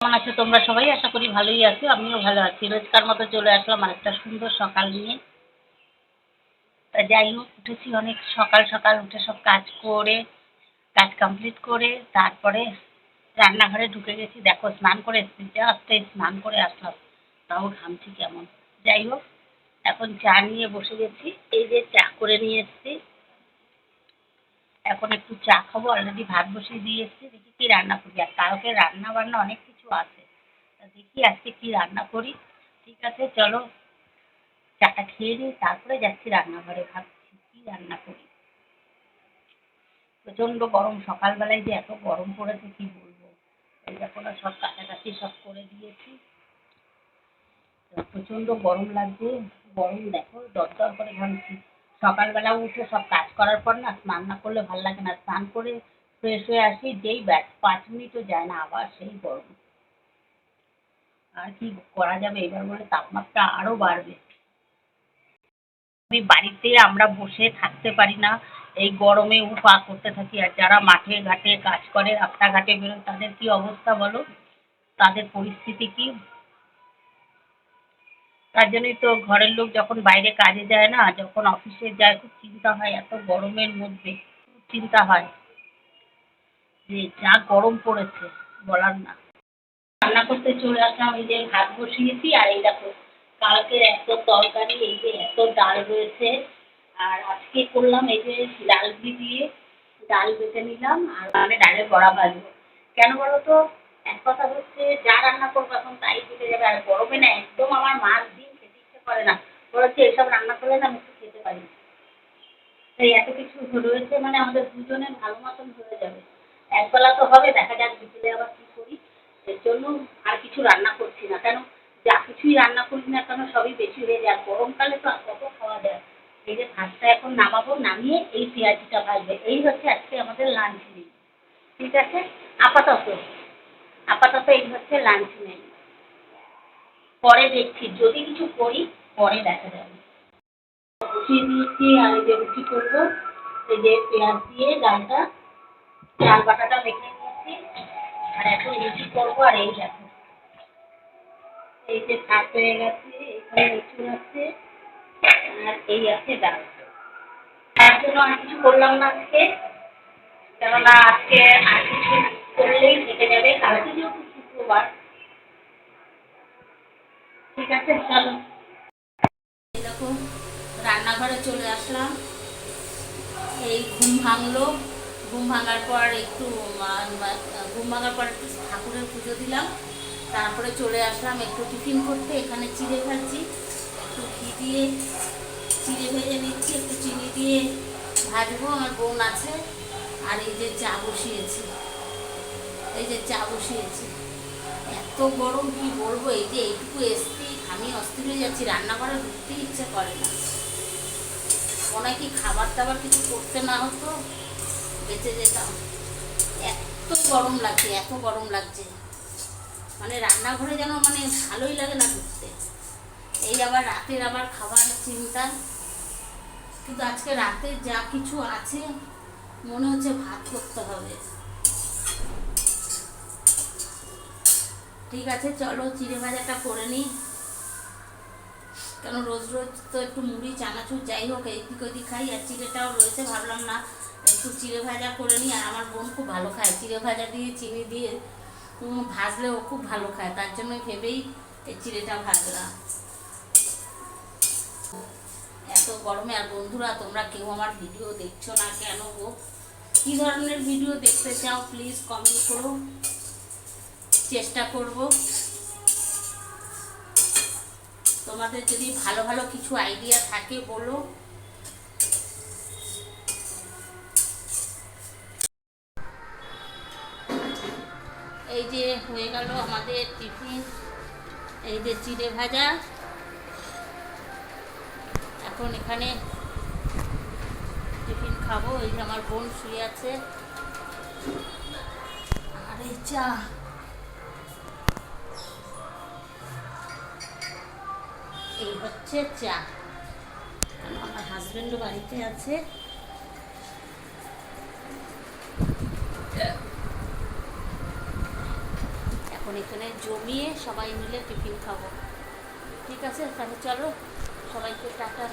কেমন আছো তোমরা সবাই? আশা করি ভালোই আছো, আমিও ভালো আছি। রোজকার মতো চলে আসলাম আরেকটা সুন্দর সকাল নিয়ে। যাই হোক, উঠেছি অনেক সকাল সকাল, উঠে সব কাজ করে, কাজ কমপ্লিট করে, তারপরে রান্নাঘরে ঢুকে গেছি। দেখো, স্নান করে জাস্ট স্নান করে আসলাম। তাও ঘামছি কেমন। যাই হোক, এখন চা নিয়ে বসে গেছি। এই যে চা করে নিয়ে এসেছি। এখন একটু চা খাব। অলরেডি ভাত বসিয়ে দিয়ে এসেছি দেখি কি রান্না করি। আর কালকে রান্না বান্না অনেক কিছু আছে। দেখি আজকে কি রান্না করি। ঠিক আছে, চলো চাটা খেয়ে নিই, তারপরে যাচ্ছি রান্নাঘরে ভাবছি কি রান্না করি। প্রচণ্ড গরম, সকালবেলায় যে এত গরম পড়েছে, কি বলব? এই দেখো না, সব কাছাকাছি সব করে দিয়েছি। তো প্রচণ্ড গরম লাগছে, গরম দেখো, দরদর করে ঘামছি সকালবেলা উঠে সব কাজ করার পর না, স্নান না করলে ভালো লাগে না, স্নান করে ফ্রেশ হয়ে আসি, যেই ব্যাস, পাঁচ মিনিটও যায় না, আবার সেই গরম। আর কি করা যাবে? এবার বলে তাপমাত্রা আরও বাড়বে। আমি বাড়িতে আমরা বসে থাকতে পারি না। এই গরমে উপা করতে থাকি। আর যারা মাঠে ঘাটে কাজ করে, রাস্তাঘাটে বেরোয়, তাদের কি অবস্থা বলো? তাদের পরিস্থিতি কি? তার জন্যই তো ঘরের লোক যখন বাইরে কাজে যায় না, যখন অফিসে যায়, খুব চিন্তা হয়, এত গরমের মধ্যে খুব চিন্তা হয় যে যা গরম পড়েছে, বলার না। রান্না করতে চলে আসলাম, এই যে ভাত বসিয়েছি আর এই দেখো কালকের এত তরকারি, এই যে এত ডাল রয়েছে। আর আজকে করলাম এই যে ডাল দিয়ে ডাল বেটে নিলাম আর মানে ডালের বড়া ভাজবো। কেন বলো তো এক কথা হচ্ছে যা রান্না করব এখন তাই খেতে যাবে। আর গরমে না একদম আমার মাছ ডিম খেতে ইচ্ছে করে না। বলেছে, এসব রান্না করলে না আমি একটু খেতে পারি। তাই এত কিছু রয়েছে মানে আমাদের দুজনের ভালো মতন হয়ে যাবে। একবেলা তো হবে, দেখা যাক বিকেলে আবার কী এর জন্য আর কিছু রান্না করছি না। কেন? যা কিছুই রান্না করি না কেন, সবই বেশি হয়ে যায়। গরমকালে তো আর কত খাওয়া যায়? এই যে ভাতটা এখন নামাবো, নামিয়ে এই পেঁয়াজিটা ভাজবে। এই হচ্ছে আজকে আমাদের লাঞ্চ মেনু ঠিক আছে? আপাতত। আপাতত এই হচ্ছে লাঞ্চ মেনু পরে দেখছি। যদি কিছু করি, পরে দেখা যাবে। করব। এই যে পেঁয়াজ দিয়ে ডালটা, ডাল বাটাটা মেখে নিয়েছি। আর এখন রুটি করব আর এই দেখো। এই যে ভাত হয়ে গেছে, এখানে রসুন আছে, আর এই আছে ডাল তার জন্য আর কিছু করলাম না আজকে। কেননা আজকে আর কিছু করলেই থেকে যাবে। কালকে যেহেতু শুক্রবার। ঠিক আছে, চলো। এরকম রান্নাঘরে চলে আসলাম। এই ঘুম ভাঙলো। ঘুম ভাঙার পর একটু ঘুম ভাঙার পর একটু ঠাকুরের পুজো দিলাম। তারপরে চলে আসলাম একটু টিফিন করতে, এখানে চিড়ে ভাজছি একটু ঘি দিয়ে চিড়ে ভেজে নিচ্ছি, একটু চিনি দিয়ে ভাজবো, আমার বোন আছে। আর এই যে চা বসিয়েছি, এই যে চা বসিয়েছি। এত গরম, কি বলব? এই যে এইটুকু এসছি, আমি অস্থির হয়ে যাচ্ছি, রান্না করে ঢুকতে ইচ্ছে করে না। হয় কি খাবার দাবার কিছু করতে না হতো বেঁচে যেতাম। এত গরম লাগছে, এত গরম লাগছে। মানে রান্নাঘরে যেন মানে ভালোই লাগে না ঢুকতে। এই আবার রাতের আবার খাবার চিন্তা। কিন্তু আজকে রাতে যা কিছু আছে, মনে হচ্ছে ভাত করতে হবে। ঠিক আছে, চলো চিড়ে ভাজাটা করে নিই। কেন রোজ রোজ তো একটু মুড়ি, চানাচুর, যাই হোক, এদিক ওদিক খাই, আর চিড়েটাও রয়েছে, ভাবলাম না, একটু চিড়ে ভাজা করে নিই, আর আমার বোন খুব ভালো খায়। চিড়ে ভাজা দিয়ে, চিনি দিয়ে ভাজলে ও খুব ভালো খায়, তার জন্য ভেবেই এই চিড়েটা ভাজলাম। এত গরমে, আর বন্ধুরা, তোমরা কেউ আমার ভিডিও দেখছ না কেন গো? কী ধরনের ভিডিও দেখতে চাও? প্লিজ কমেন্ট করো। চেষ্টা করব। তোমাদের যদি ভালো ভালো কিছু আইডিয়া থাকে, বলো। এই যে হয়ে গেল আমাদের টিফিন এই যে চিড়ে ভাজা। এখন এখানে টিফিন খাব, এই যে আমার বোন শুয়ে আছে। আর চা এই হচ্ছে চা। আমার হাজব্যান্ডও বাড়িতে আছে। এখন এখন এখানে জমিয়ে সবাই মিলে টিফিন খাব। ঠিক আছে? তাহলে চলো, সবাইকে টাটা।